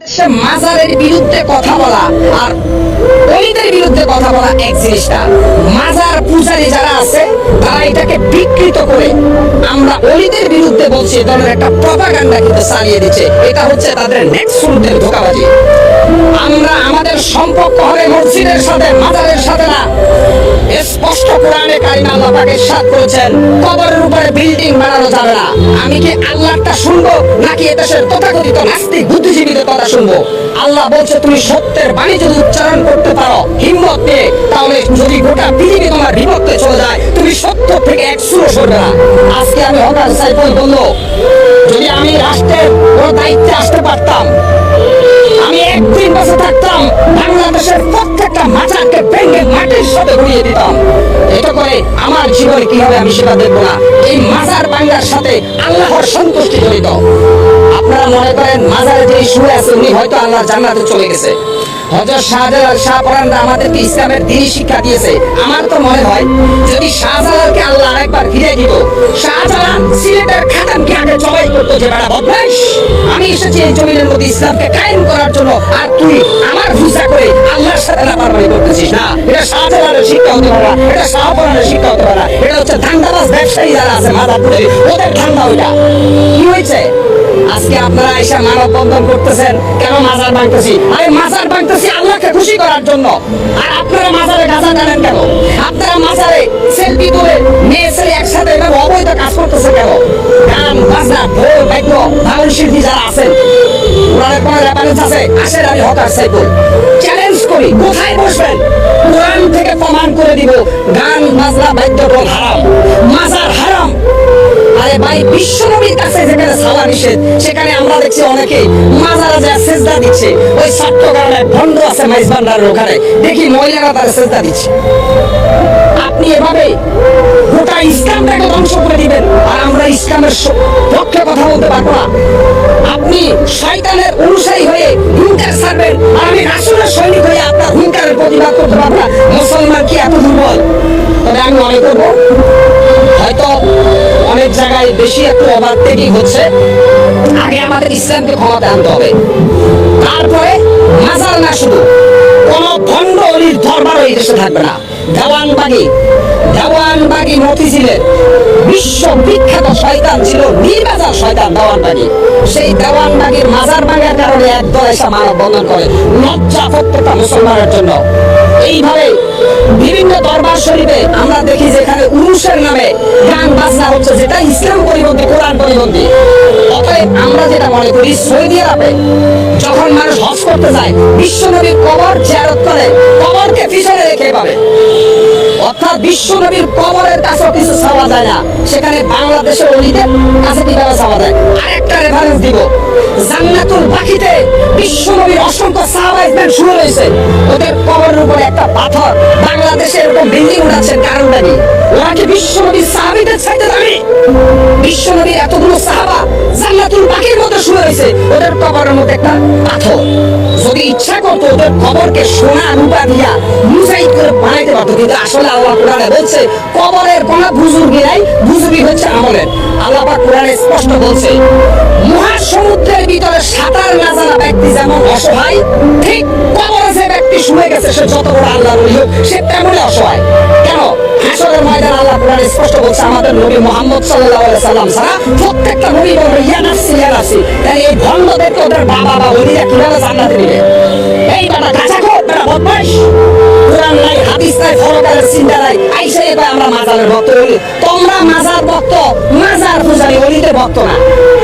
বাংলাদেশে মাজারের বিরুদ্ধে কথা বলা আর অলিদের বিরুদ্ধে কথা বলা এক জিনিসটা। মাজার পূজারি যারা আছে, তারা এটাকে বিকৃত করে আমরা অলিদের বিরুদ্ধে বলছি ধরনের একটা প্রপাগান্ডা কিন্তু চালিয়ে দিচ্ছে। এটা হচ্ছে তাদের নেক্সট ধোকাবাজি। আমাদের সম্পর্ক হবে মসজিদের সাথে, মাজারের সাথে না। স্পষ্ট কোরআনে কারিমা আল্লাহ পাক ইরশাদ করেছেন, কবরের উপরে বিল্ডিং বানানো যাবে না। আমি কি আল্লাহটা শুনব, নাকি এদেশের তথাকথিত নাস্তিক, বুদ্ধিজীবীদের কথা শুনব? আল্লাহ বলছে, তুমি সত্যের বাণী যদি উচ্চারণ করতে পারো, হিম্মত নিয়ে তাহলে যদি গোটা পৃথিবী তোমার বিভক্তে চলে যায়, তুমি সত্য থেকে এক সুরো সরবে না। আজকে আমি হঠাৎ সাইফুল বলল, যদি আমি রাষ্ট্রের কোনো দায়িত্বে আসতে পারতাম বাংলাদেশের প্রত্যেকটা মাজারকে ভেঙে মাটির সাথে ঘুরিয়ে দিতাম। এটা করে আমার জীবনে কি আমি সেটা দেখব না? এই মাজার বাংলার সাথে আল্লাহর সন্তুষ্টি জড়িত। আপনারা মনে করেন মাজারে যে শুয়ে আছে উনি হয়তো আল্লাহ জান্নাতে চলে গেছে। হজরত শাহজালাল শাহপরানরা আমাদেরকে ইসলামের দিনই শিক্ষা দিয়েছে। আমার তো মনে হয়, যদি শাহজালালকে আল্লাহ আরেকবার ফিরে দিত, শাহজালাল সিলেটের খাতামকে আগে জবাই করতো যে বেড়া বদমাইশ। আমি এই জমিনের মধ্যে ইসলামকে কায়েম করার জন্য আর তুই আমার পূজা করে আল্লাহর সাথে লাপারবাহি করতেছিস না? এটা শাহজালালের শিক্ষা হতে পারে এটা শাহপরানের শিক্ষা হতে পারে এটা হচ্ছে ধান্দাবাজ ব্যবসায়ী যারা আছে মাদারপুরে ওদের ধান্দা ওইটা। কি হয়েছে? আজকে আপনারা এসে মানব বন্ধন করতেছেন। কেন মাজার ভাঙতেছি? আরে মাজার ভাঙতেছি আল্লাহকে খুশি করার জন্য। আর আপনারা মাজারে গাঁজা টানেন কেন? আপনারা মাজারে সেলফি তুলে মেয়ে ছেলে একসাথে এভাবে অবৈধ কাজ করতেছে কেন? গান, বাজনা, ঢোল, বাদ্য বাউল শিল্পী যারা আছেন কোরআনের কোনো রেফারেন্স আছে, আসেন, আমি হকার সাইকুল চ্যালেঞ্জ করি, কোথায় বসবেন? কোরআন থেকে প্রমাণ করে দিব, গান বাজনা বাদ্য ঢোল হারাম, মাজার হারাম। আরে ভাই, বিশ্বনবীর কাছে যেখানে সালা নিষেধ, সেখানে আমরা দেখছি অনেকে মাজারা যায় সেজদা দিচ্ছে। ওই চট্টগ্রামে ভণ্ড আছে মাইজ ভান্ডারের ওখানে, দেখি মহিলারা তারা সেজদা দিচ্ছে। আপনি এভাবে গোটা ইসলামটাকে ধ্বংস করে দিবেন, আর আমরা ইসলামের পক্ষে কথা বলতে পারব আমি করব। হয়তো অনেক জায়গায় বেশি একটু ওভারটেকিং হচ্ছে। আগে আমাদের ইসলামকে ক্ষমতা আনতে হবে। তারপরে মাজার না শুধু, কোন ভণ্ড অলির দরবার এই দেশে থাকবে না। দেওয়ানবাগি দেওয়ানবাগি মতিঝিলের বিশ্ব বিখ্যাত শয়তান ছিল নির্বাচার শয়তান দেওয়ানবাগি। সেই দেওয়ানবাগির মাজার ভাঙার কারণে একদল এসে মানব বন্ধন করে লজ্জা প্রত্যেকটা মুসলমানের জন্য। এইভাবে বিভিন্ন দরবার শরীফে আমরা দেখি যেখানে উরুষের নামে গান বাজনা হচ্ছে, যেটা ইসলাম পরিপন্থী কোরআন পরিপন্থী অতএব আমরা যেটা মনে করি সৌদি আরবে যখন মানুষ হজ করতে যায় বিশ্বনবীর কবর জিয়ারত করে, কবরকে পিছনে রেখে পাবে। অর্থাৎ বিশ্বনবীর কবরের কাছেও কিছু চাওয়া যায় না, সেখানে বাংলাদেশের অলিদের কাছে কীভাবে চাওয়া যায়? আরেকটা রেফারেন্স দিব। জান্নাতুল বাকিতে বিশ্বনবীর অসংখ্য সাহাবাইজমেন্ট শুরু হয়েছে। ওদের কবরের উপরে একটা পাথর। বাংলাদেশে এরকম বিল্ডিং উঠাচ্ছেন, কারণটা কি? ওরা কি বিশ্বনবীর সাহাবিদের চাইতে দামি? বিশ্বনবীর এতগুলো সাহাবা জান্নাতুল বাকির মধ্যে শুরু হয়েছে। ওদের কবরের মধ্যে একটা পাথর। যদি ইচ্ছা করতো ওদের কবরকে সোনা রূপা দিয়া মুজাইদ করে বানাইতে পারতো, কিন্তু আসলে আল্লাহ কোরআনে বলছে, কবরের কোন বুজুর্গি নাই বুজুর্গি হচ্ছে আমলের। আল্লাহ কোরআনে স্পষ্ট বলছে, মহাসমুদ্রের ভিতরে সাঁতার না জানা ব্যক্তি যেমন অসহায়, ঠিক কবরে যে ব্যক্তি শুয়ে গেছে, সে যত বড় আল্লাহর ওলি হোক, সে তেমনই অসহায়। কেন? হাসরের ময়দান আল্লাহ কোরআনে স্পষ্ট বলছে, আমাদের নবী মোহাম্মদ সাল্লাল্লাহু আলাইহি সাল্লাম ছাড়া প্রত্যেকটা নবী বলবে, ইয়া নাফসি ইয়া নাফসি। তাই এই ভণ্ডদেরকে ওদের বাবা বা ওলিরা কীভাবে জান্নাতে দিবে এই বেটা গাছা খোর, বেটা বদমাইশ কোরআন নাই, হাদিস নাই ফরকারের চিন্তা নাই। আইসা এবার আমরা মাজারের ভক্ত হই। তোমরা মাজার ভক্ত অলিতে ভক্ত না।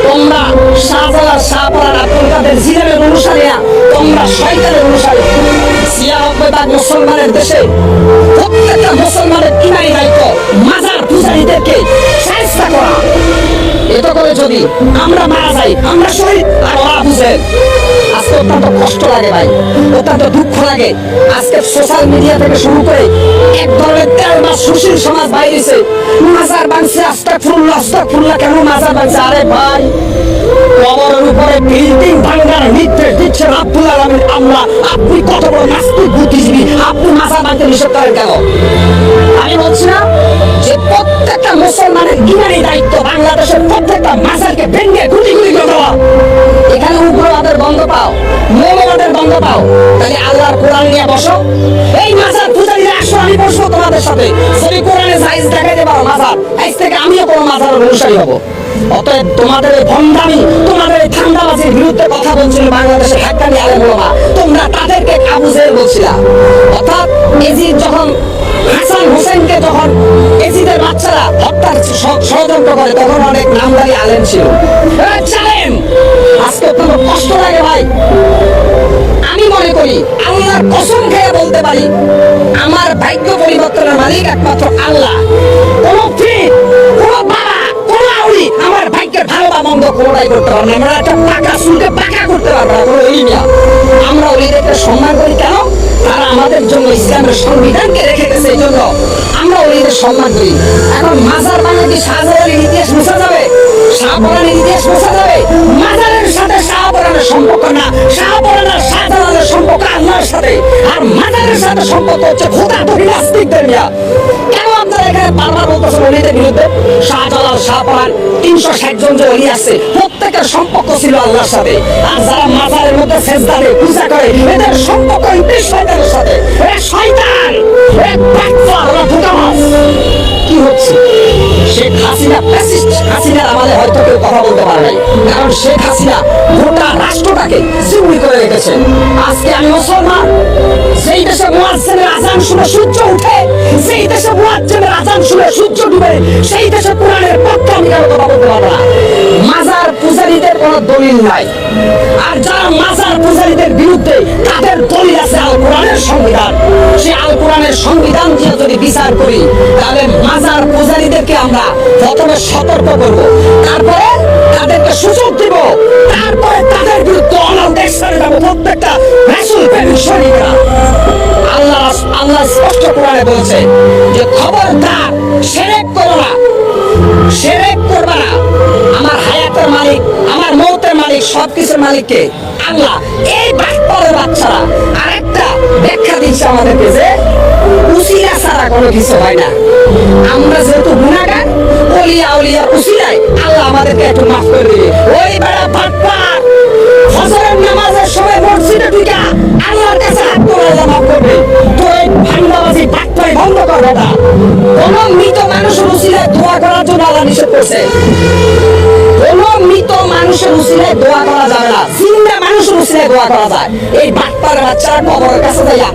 তোমরা শাহজালাল শাহপরান আব্দুল কাদের জিলানের অনুসারী না। তোমরা শয়তানের অনুসারী। ভাগ মুসলমানের দেশে প্রত্যেকটা মুসলমানের কিনাই দায়িত্ব মাজার পূজারীদেরকে চেষ্টা করা। করে যদি আমরা মারা যাই, আমরা শহীদ আর ওরা বুঝেন আজকে অত্যন্ত কষ্ট লাগে ভাই, অত্যন্ত দুঃখ লাগে। আজকে সোশ্যাল মিডিয়া থেকে শুরু করে এক ধরনের তেল সুশীল সমাজ বাইরেছে। মাজার বাংছে আস্তাক ফুল্লা আস্তাক ফুল্লা কেন মাজার বাংছে আরে ভাই, কবরের উপরে বিল্ডিং ভাঙ্গার নির্দেশ দিচ্ছেন আব্দুল আলমের আমরা আপনি কত বড় নাস্তিক বুদ্ধিজীবী, আপনি মাজার ভাঙতে নিষেধ করেন কেন? আমি বলছি না যে প্রত্যেকটা মুসলমানের ইমানি দায়িত্ব বাংলাদেশের প্রত্যেকটা মাজারকে ভেঙে গুলি গুলি করে দেওয়া। এখানে উগ্রবাদের বন্ধ পাও, মৌলবাদের দ্বন্দ্ব পাও। তাহলে আল্লাহর কোরআন নিয়ে বসো। এই মাজার পূজারীরা আসো, আমি বসবো তোমাদের সাথে। যদি কোরআনে সাইজ দেখাইতে পারো মাজার, আজ থেকে আমিও কোনো মাজারের অনুসারী হব। অতএব তোমাদের এই ভণ্ডামি, তোমাদের এই ঠান্ডাবাজির বিরুদ্ধে কথা বলছিল বাংলাদেশের হাক্কানি আলেম তোমরা তাদেরকে কাবুজের বলছিলা। অর্থাৎ এজিদ যখন হাসান হোসেনকে যখন এজিদের বাচ্চারা হত্যার ষড়যন্ত্র করে, তখন অনেক নামদারি আলেম ছিল। আজকে অত্যন্ত কষ্ট লাগে ভাই। মনে করি, আল্লাহর কসম খেয়ে বলতে পারি, আমার ভাগ্য পরিবর্তনের মালিক একমাত্র আল্লাহ। কোন পীর কোন বাবা কোন আউলি আমার ভাগ্যের ভালো বা মন্দ কোনটাই করতে পারবে না। আমরা একটা পাকা চুলকে পাকা করতে পারব না আমরা অলিদেরকে সম্মান করি কেন? তারা আমাদের জন্য ইসলামের সংবিধানকে রেখে গেছে, এই জন্য আমরা অলিদের সম্মান করি। এখন মাজার মানে কি শাহজালালের ইতিহাস মুছা যাবে, শাহপরানের ইতিহাস মুছা যাবে। মাজারের সাথে শাহপরানের সম্পর্ক না, শাহপরানের শাহজালালের সম্পর্ক আল্লাহর সাথে, আর মাদারের সাথে সম্পর্ক হচ্ছে খোদা তৈরি নাস্তিকদের মিয়া। কেন আপনারা এখানে বারবার বলতেছেন অলিদের বিরুদ্ধে? শাহজালাল শাহপান তিনশো ষাট জন যে অলি আছে, প্রত্যেকের সম্পর্ক ছিল আল্লাহর সাথে। আর যারা মাজারের মধ্যে সেজদারে পূজা করে, এদের সম্পর্ক ইবলিস সাথে। শয়তান! এ বাটপার ওরা আজান শুনে সূর্য ডুবে, সেই দেশে কোরআনের পক্ষে আমি কারও কথা বলতে পারব না। মাজার পূজারীদের কোনো দলিল নাই। আর যারা মাজার পূজারীদের বিরুদ্ধে তাদের দলিল আছে আল কোরআনের সংবিধান। সেই আল কোরআনের সংবিধান দিয়ে যদি বিচার করি, তাহলে মাজার পূজারীদেরকে আমরা প্রথমে সতর্ক করব। তারপরে তাদেরকে সুযোগ দিব। তারপরে তাদের বিরুদ্ধে অনাল দেশ যাব। প্রত্যেকটা রাসুল প্রেমিক আল্লাহ স্পষ্ট কোরআনে বলছে যে খবরদার সেরেক করো না। সেরেক করবা না। আমার হায়াতের মালিক, আমার মৌতের মালিক, সবকিছুর মালিককে আল্লাহ এই বাটপরের বাচ্চারা আরেকটা ব্যাখ্যা দিচ্ছে আমাদেরকে যে উসিলা ছাড়া কোনো কিছু হয় না। আমরা যেহেতু গুণাগার অলিয়া উলিয়া উসিলায়, আল্লাহ আমাদেরকে একটু মাফ করে দিবে। ওই বেড়া বাটপার, ফজরের নামাজের সময় মসজিদে ঢুকা আল্লাহর কাছে হাত করে আল্লাহ মাফ করবে। বন্ধ করবে না। কোন মৃত মানুষের উচিলে দোয়া করার জন্য আল্লাহ নিষেধ করছে। কোন মৃত মানুষের উচিলে দোয়া করা যাবে না। জিন্দা মানুষের উচিলে দোয়া করা যায়। এই ভাটপার কবরের কাছে যাইয়া